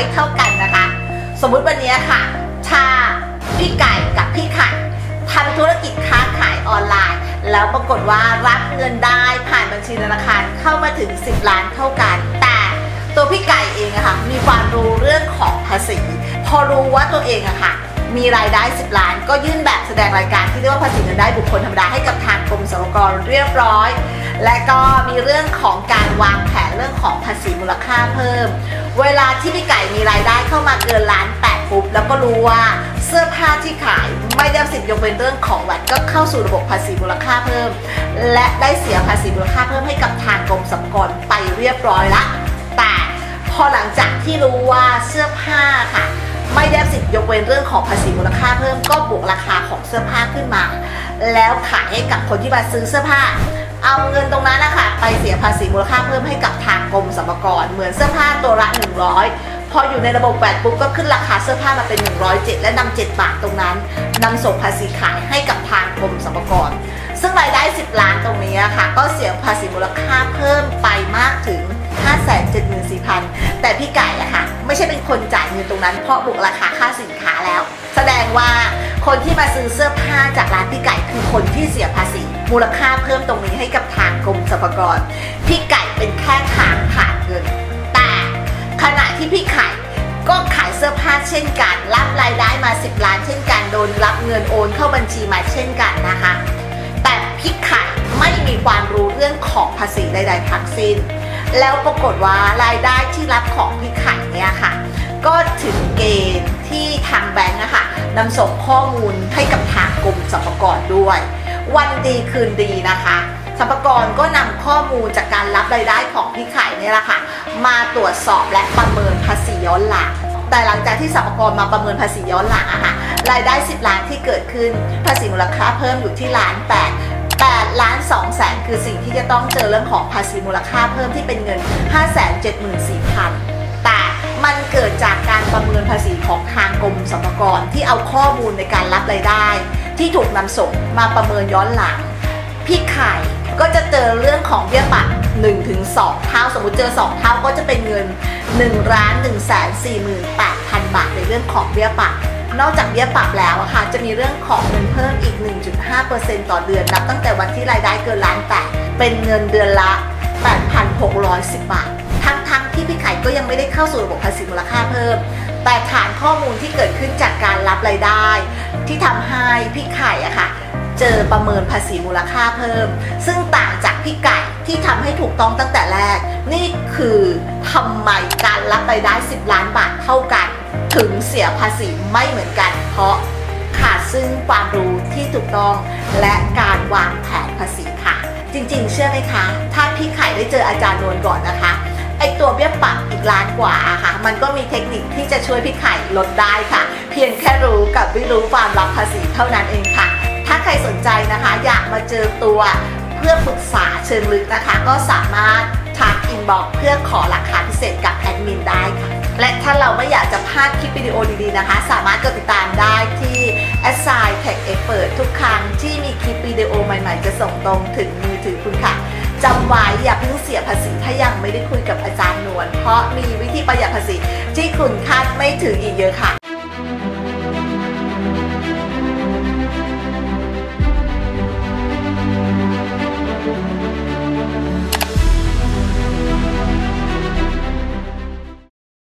ไม่เท่ากันนะคะ สมมุติวันนี้ค่ะถ้าพี่ไก่กับพี่ไข่ทำธุรกิจค้าขายออนไลน์ แล้วปรากฏว่ารับเงินได้ผ่านบัญชีธนาคารเข้ามาถึง 10 ล้านเท่ากัน แต่ตัวพี่ไก่เองอะค่ะมีความรู้เรื่องของภาษี พอรู้ว่าตัวเองอะค่ะมีรายได้ 10 ล้าน ก็ยื่นแบบแสดงรายการที่เรียกว่าภาษีเงินได้บุคคลธรรมดาให้กับทางกรมสรรพากรเรียบร้อย และก็มีเรื่องของการวางแผน มูลค่าเพิ่ม เวลาที่พี่ไก่มีรายได้เข้ามาเกินล้านแปดปุ๊บแล้วก็รู้ว่าเสื้อผ้าที่ขายไม่ได้สิทธิ์ยกเว้นเรื่องของแวดก็เข้าสู่ระบบภาษีมูลค่าเพิ่ม และได้เสียภาษีมูลค่าเพิ่มให้กับทางกรมสรรพากรไปเรียบร้อยละ แต่พอหลังจากที่รู้ว่าเสื้อผ้าค่ะไม่ได้สิทธิ์ยกเว้นเรื่องของภาษีมูลค่าเพิ่มก็บวกราคาของเสื้อผ้าขึ้นมา แล้วขายให้กับคนที่มาซื้อเสื้อผ้า เอาเงินตรงนั้นนะคะไปเสียภาษีมูลค่าเพิ่มให้กับทางกรมส รรพากรเหมือนเสื้อผ้าตัวละ 100 พออยู่ในระบบแวดปุ๊บก็ขึ้นราคาเสื้อผ้ามาเป็น 107 และนำ7บาทตรงนั้นนำส่งภาษีขายให้กับทางกรมสรรพากรซึ่งรายได้ 10 ล้านตรงนี้ค่ะ ก็เสียภาษีมูลค่าเพิ่มไปมากถึง 574,000 แต่พี่ไก่อะค่ะ ไม่ใช่เป็นคนจ่ายเงินตรงนั้น เพราะบวกราคาค่าสินค้าแล้ว แสดงว่าคนที่มาซื้อเสื้อผ้าจากร้านพี่ไก่คือคนที่เสียภาษีมูลค่าเพิ่มตรงนี้ให้กับทางกรมสรรพากรพี่ไก่เป็นแค่ทางผ่าน เงิน แต่ขณะที่พี่ไข่ก็ขายเสื้อผ้าเช่นกัน รับรายได้มา 10 ล้านเช่นกันโดนรับเงินโอนเข้าบัญชีมาเช่นกันนะคะ แต่พี่ไข่ไม่มีความรู้เรื่องของภาษีใดๆทั้งสิ้น แล้วปรากฏว่ารายได้ที่รับของพี่ไข่เนี่ยค่ะ ก็ถึงเกณฑ์ที่ทางแบงก์อะค่ะนำส่งข้อมูลให้กับทางกรมสรรพากรด้วย วันดีคืนดีนะคะ สรรพากรก็นำข้อมูลจากการรับรายได้ของพี่ไข่เนี่ยแหละค่ะมาตรวจสอบและประเมินภาษีย้อนหลัง แต่หลังจากที่สรรพากรมาประเมินภาษีย้อนหลังอะค่ะรายได้ 10 ล้านที่เกิดขึ้น ภาษีมูลค่าเพิ่มอยู่ที่ล้านแปด8ล้าน2แสนคือสิ่งที่จะต้องเจอเรื่องของภาษีมูลค่าเพิ่มที่เป็นเงิน 5 7 4 0 0 0 แต่มันเกิดจากการประเมินภาษีของทางกรมสรรพากรที่เอาข้อมูลในการรับรายได้ ที่ถูกนำส่งมาประเมินย้อนหลัง พี่ไข่ ก็จะเจอเรื่องของเบี้ยปรับ1ถึง2เท่าสมมติเจอ 2 เท่าก็จะเป็นเงิน1ล้าน1แสน48,000 บาทในเรื่องของเบี้ยปรับนอกจากเบี้ยปรับแล้วอะค่ะจะมีเรื่องของเงินเพิ่มอีก 1.5%ต่อเดือนนับตั้งแต่วันที่รายได้เกินล้านแปดเป็นเงินเดือนละ 8,610 บาท ทั้งๆที่พี่ไข่ก็ยังไม่ได้เข้าสู่ระบบภาษีมูลค่าเพิ่ม แต่ฐานข้อมูลที่เกิดขึ้นจากการรับรายได้ ที่ทำให้พี่ไข่อะค่ะ เจอประเมินภาษีมูลค่าเพิ่ม ซึ่งต่างจากพี่ไก่ที่ทำให้ถูกต้องตั้งแต่แรก นี่คือทำไมการรับรายได้ 10 ล้านบาทเท่ากัน ถึงเสียภาษีไม่เหมือนกัน เพราะขาดซึ่งความรู้ที่ถูกต้องและการวางแผนภาษีค่ะ จริงๆ เชื่อไหมคะ ถ้าพี่ไข่ได้เจออาจารย์นวลก่อนนะคะไอตัวเบี้ยปรับอีกล้านกว่าอะค่ะ มันก็มีเทคนิคที่จะช่วยพี่ไข่ลดได้ค่ะ เพียงแค่รู้กับไม่รู้ความรับภาษีเท่านั้นเองค่ะ ถ้าใครสนใจนะคะ อยากมาเจอตัวเพื่อปรึกษาเชิงลึกนะคะ ก็สามารถทักอินบ็อกเพื่อขอราคาพิเศษกับแอดมินได้ค่ะ และถ้าเราไม่อยากจะพลาดคลิปวิดีโอดีๆนะคะ สามารถกดติดตามได้ที่ a s s i g n Tech Expert ทุกครั้งที่มีคลิปวิดีโอใหม่ๆ จะส่งตรงถึงมือถือคุณค่ะจำไว้อย่าเพิ่งเสียภาษีถ้ายังไม่ได้คุยกับอาจารย์นวลเพราะมีวิธีประหยัดภาษีที่คุณคาดไม่ถึงอีกเยอะค่ะ